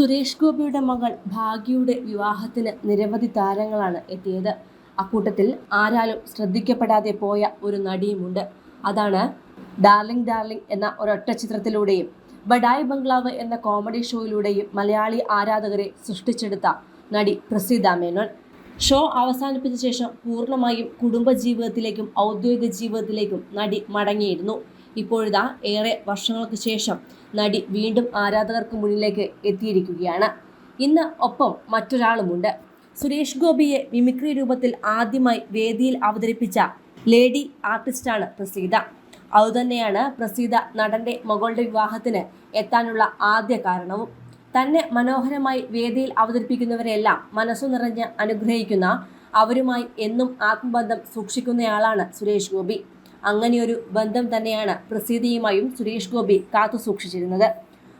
സുരേഷ് ഗോപിയുടെ മകൾ ഭാഗ്യയുടെ വിവാഹത്തിന് നിരവധി താരങ്ങളാണ് എത്തിയത്. അക്കൂട്ടത്തിൽ ആരാലും ശ്രദ്ധിക്കപ്പെടാതെ പോയ ഒരു നടിയുമുണ്ട്. അതാണ് ഡാർലിംഗ് ഡാർലിംഗ് എന്ന ഒരൊറ്റ ചിത്രത്തിലൂടെയും ബഡായ് ബംഗ്ലാവ് എന്ന കോമഡി ഷോയിലൂടെയും മലയാളി ആരാധകരെ സൃഷ്ടിച്ചെടുത്ത നടി പ്രസീത മേനോൻ. ഷോ അവസാനിപ്പിച്ച ശേഷം പൂർണമായും കുടുംബ ജീവിതത്തിലേക്കും ഔദ്യോഗിക ജീവിതത്തിലേക്കും നടി മടങ്ങിയിരുന്നു. ഇപ്പോഴിതാ ഏറെ വർഷങ്ങൾക്ക് ശേഷം നടി വീണ്ടും ആരാധകർക്ക് മുന്നിലേക്ക് എത്തിയിരിക്കുകയാണ്. ഇന്ന് ഒപ്പം മറ്റൊരാളുമുണ്ട്. സുരേഷ് ഗോപിയെ മിമിക്രി രൂപത്തിൽ ആദ്യമായി വേദിയിൽ അവതരിപ്പിച്ച ലേഡി ആർട്ടിസ്റ്റാണ് പ്രസീത. അതുതന്നെയാണ് പ്രസീത നടന്റെ മകളുടെ വിവാഹത്തിന് എത്താനുള്ള ആദ്യ കാരണവും. തന്നെ മനോഹരമായി വേദിയിൽ അവതരിപ്പിക്കുന്നവരെല്ലാം മനസ്സു നിറഞ്ഞ് അനുഗ്രഹിക്കുന്ന അവരുമായി എന്നും ആത്മബന്ധം സൂക്ഷിക്കുന്നയാളാണ് സുരേഷ് ഗോപി. അങ്ങനെയൊരു ബന്ധം തന്നെയാണ് പ്രസീതയുമായും സുരേഷ് ഗോപി കാത്തു സൂക്ഷിച്ചിരുന്നത്.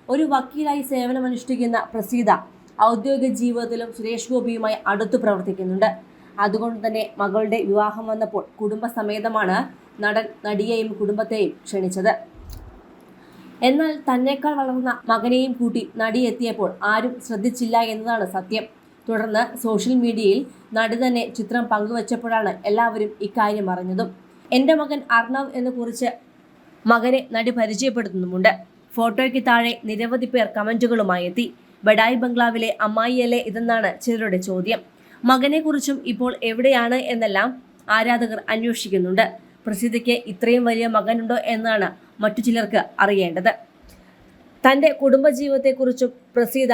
ഒരു വക്കീലായി സേവനമനുഷ്ഠിക്കുന്ന പ്രസീത ഔദ്യോഗിക ജീവിതത്തിലും സുരേഷ് ഗോപിയുമായി അടുത്തു പ്രവർത്തിക്കുന്നുണ്ട്. അതുകൊണ്ട് തന്നെ മകളുടെ വിവാഹം വന്നപ്പോൾ കുടുംബസമേതമാണ് നടൻ നടിയെയും കുടുംബത്തെയും ക്ഷണിച്ചത്. എന്നാൽ തന്നേക്കാൾ വളർന്ന മകനെയും കൂട്ടി നടി എത്തിയപ്പോൾ ആരും ശ്രദ്ധിച്ചില്ല എന്നതാണ് സത്യം. തുടർന്ന് സോഷ്യൽ മീഡിയയിൽ നടി തന്നെ ചിത്രം പങ്കുവച്ചപ്പോഴാണ് എല്ലാവരും ഇക്കാര്യം അറിഞ്ഞതും. എന്റെ മകൻ അർണവ് എന്ന് കുറിച്ച് മകനെ നടി പരിചയപ്പെടുത്തുന്നുമുണ്ട്. ഫോട്ടോയ്ക്ക് താഴെ നിരവധി പേർ കമന്റുകളുമായി എത്തി. ബഡായി ബംഗ്ലാവിലെ അമ്മായിയല്ലേ ഇതെന്നാണ് ചിലരുടെ ചോദ്യം. മകനെക്കുറിച്ചും ഇപ്പോൾ എവിടെയാണ് എന്നെല്ലാം ആരാധകർ അന്വേഷിക്കുന്നുണ്ട്. പ്രസിദ്ധയ്ക്ക് ഇത്രയും വലിയ മകനുണ്ടോ എന്നാണ് മറ്റു ചിലർക്ക് അറിയേണ്ടത്. തന്റെ കുടുംബജീവിതത്തെക്കുറിച്ചും പ്രസീത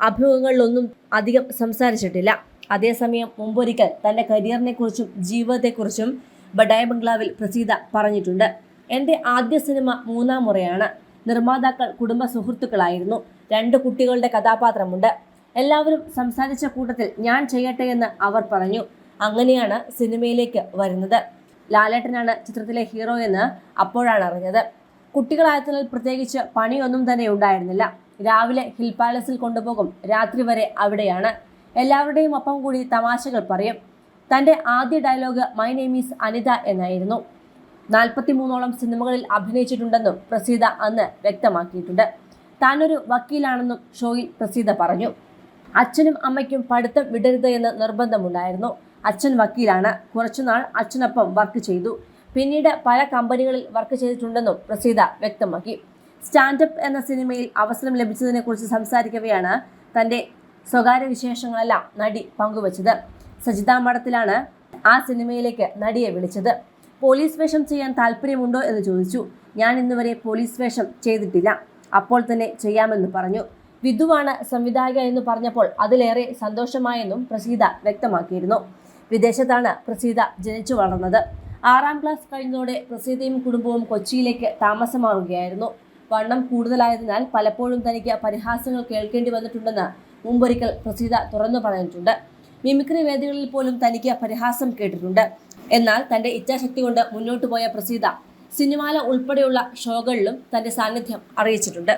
അഭിമുഖങ്ങളിലൊന്നും അധികം സംസാരിച്ചിട്ടില്ല. അതേസമയം മുമ്പൊരിക്കൽ തന്റെ കരിയറിനെക്കുറിച്ചും ജീവിതത്തെക്കുറിച്ചും ബഡായ് ബംഗ്ലാവിൽ പ്രസീത പറഞ്ഞിട്ടുണ്ട്. എന്റെ ആദ്യ സിനിമ മൂന്നാം മുറയാണ്. നിർമ്മാതാക്കൾ കുടുംബ സുഹൃത്തുക്കളായിരുന്നു. രണ്ട് കുട്ടികളുടെ കഥാപാത്രമുണ്ട്. എല്ലാവരും സംസാരിച്ച കൂട്ടത്തിൽ ഞാൻ ചെയ്യട്ടെ എന്ന് അവർ പറഞ്ഞു. അങ്ങനെയാണ് സിനിമയിലേക്ക് വരുന്നത്. ലാലേട്ടനാണ് ചിത്രത്തിലെ ഹീറോ എന്ന് അപ്പോഴാണ് അറിഞ്ഞത്. കുട്ടികളായതിനാൽ പ്രത്യേകിച്ച് പണിയൊന്നും തന്നെ ഉണ്ടായിരുന്നില്ല. രാവിലെ ഹിൽ പാലസിൽ കൊണ്ടുപോകും. രാത്രി വരെ അവിടെയാണ്. എല്ലാവരുടെയും ഒപ്പം കൂടി തമാശകൾ പറയും. തന്റെ ആദ്യ dialogue my name is Anita എന്നായിരുന്നു. നാൽപ്പത്തി മൂന്നോളം സിനിമകളിൽ അഭിനയിച്ചിട്ടുണ്ടെന്നും പ്രസീത അന്ന് വ്യക്തമാക്കിയിട്ടുണ്ട്. താനൊരു വക്കീലാണെന്നും ഷോയിൽ പ്രസീത പറഞ്ഞു. അച്ഛനും അമ്മയ്ക്കും പഠിത്തം വിടരുത് എന്ന് നിർബന്ധമുണ്ടായിരുന്നു. അച്ഛൻ വക്കീലാണ്. കുറച്ചുനാൾ അച്ഛനൊപ്പം വർക്ക് ചെയ്തു. പിന്നീട് പല കമ്പനികളിൽ വർക്ക് ചെയ്തിട്ടുണ്ടെന്നും പ്രസീത വ്യക്തമാക്കി. സ്റ്റാൻഡപ്പ് എന്ന സിനിമയിൽ അവസരം ലഭിച്ചതിനെക്കുറിച്ച് സംസാരിക്കവെയാണ് തന്റെ സ്വകാര്യ വിശേഷങ്ങളെല്ലാം നടി പങ്കുവച്ചത്. സജിത മഠത്തിലാണ് ആ സിനിമയിലേക്ക് നടിയെ വിളിച്ചത്. പോലീസ് വേഷം ചെയ്യാൻ താല്പര്യമുണ്ടോ എന്ന് ചോദിച്ചു. ഞാൻ ഇന്നുവരെ പോലീസ് വേഷം ചെയ്തിട്ടില്ല. അപ്പോൾ തന്നെ ചെയ്യാമെന്ന് പറഞ്ഞു. വിധുവാണ് സംവിധായക എന്ന് പറഞ്ഞപ്പോൾ അതിലേറെ സന്തോഷമായെന്നും പ്രസീത വ്യക്തമാക്കിയിരുന്നു. വിദേശത്താണ് പ്രസീത ജനിച്ചു വളർന്നത്. ആറാം ക്ലാസ് കഴിഞ്ഞതോടെ പ്രസീതയും കുടുംബവും കൊച്ചിയിലേക്ക് താമസമാവുകയായിരുന്നു. വണ്ണം കൂടുതലായതിനാൽ പലപ്പോഴും തനിക്ക് പരിഹാസങ്ങൾ കേൾക്കേണ്ടി വന്നിട്ടുണ്ടെന്ന് മുമ്പൊരിക്കൽ പ്രസീത തുറന്നു പറഞ്ഞിട്ടുണ്ട്. മിമിക്രി വേദികളിൽ പോലും തനിക്ക് പരിഹാസം കേട്ടിട്ടുണ്ട്. എന്നാൽ തന്റെ ഇച്ഛാശക്തി കൊണ്ട് മുന്നോട്ട് പോയ പ്രസീത സിനിമാല ഉൾപ്പെടെയുള്ള ഷോകളിലും തന്റെ സാന്നിധ്യം അറിയിച്ചിട്ടുണ്ട്.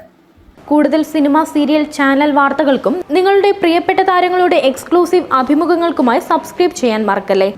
കൂടുതൽ സിനിമ സീരിയൽ ചാനൽ വാർത്തകൾക്കും നിങ്ങളുടെ പ്രിയപ്പെട്ട താരങ്ങളുടെ എക്സ്ക്ലൂസീവ് അഭിമുഖങ്ങൾക്കുമായി സബ്സ്ക്രൈബ് ചെയ്യാൻ മറക്കല്ലേ?